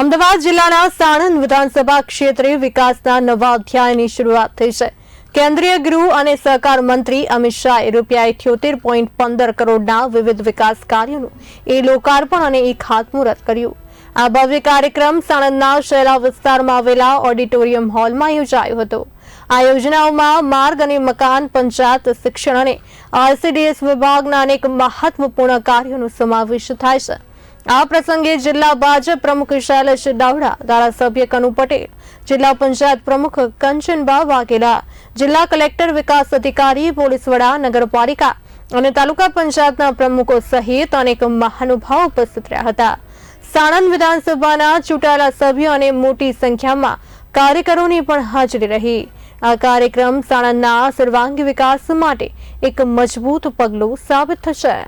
અમદાવાદ જિલ્લાના સાણંદ વિધાનસભા ક્ષેત્રે વિકાસના નવા અધ્યાયની શરૂઆત થઈ છે. કેન્દ્રીય ગૃહ અને સહકાર મંત્રી અમિત શાહે રૂપિયા ઇઠ્યોતેર પોઈન્ટ પંદર કરોડના વિવિધ વિકાસ કાર્યોનું એ લોકાર્પણ અને એ ખાતમુહૂર્ત કર્યું. આ ભવ્ય કાર્યક્રમ સાણંદના શહેરા વિસ્તારમાં આવેલા ઓડિટોરિયમ હોલમાં યોજાયો હતો. આ યોજનાઓમાં માર્ગ અને મકાન, પંચાયત, શિક્ષણ અને આરસીડીએસ વિભાગના અનેક મહત્વપૂર્ણ કાર્યોનો સમાવેશ થાય છે. આ પ્રસંગે જિલ્લા ભાજપ પ્રમુખ શૈલેષ દાવડા ધારાસભ્ય કનુ પટેલ, જિલ્લા પંચાયત પ્રમુખ કંચનબા વાઘેલા, જિલ્લા કલેક્ટર વિકાસ અધિકારી પોલીસ વડા નગરપાલિકા અને તાલુકા પંચાયતના પ્રમુખો સહિત અનેક મહાનુભાવો ઉપસ્થિત રહ્યા હતા. સાણંદ વિધાનસભાના ચૂંટાયેલા સભ્યો અને મોટી સંખ્યામાં કાર્યકરોની પણ હાજરી રહી. આ કાર્યક્રમ સાણંદના સર્વાંગી વિકાસ માટે એક મજબૂત પગલું સાબિત થશે.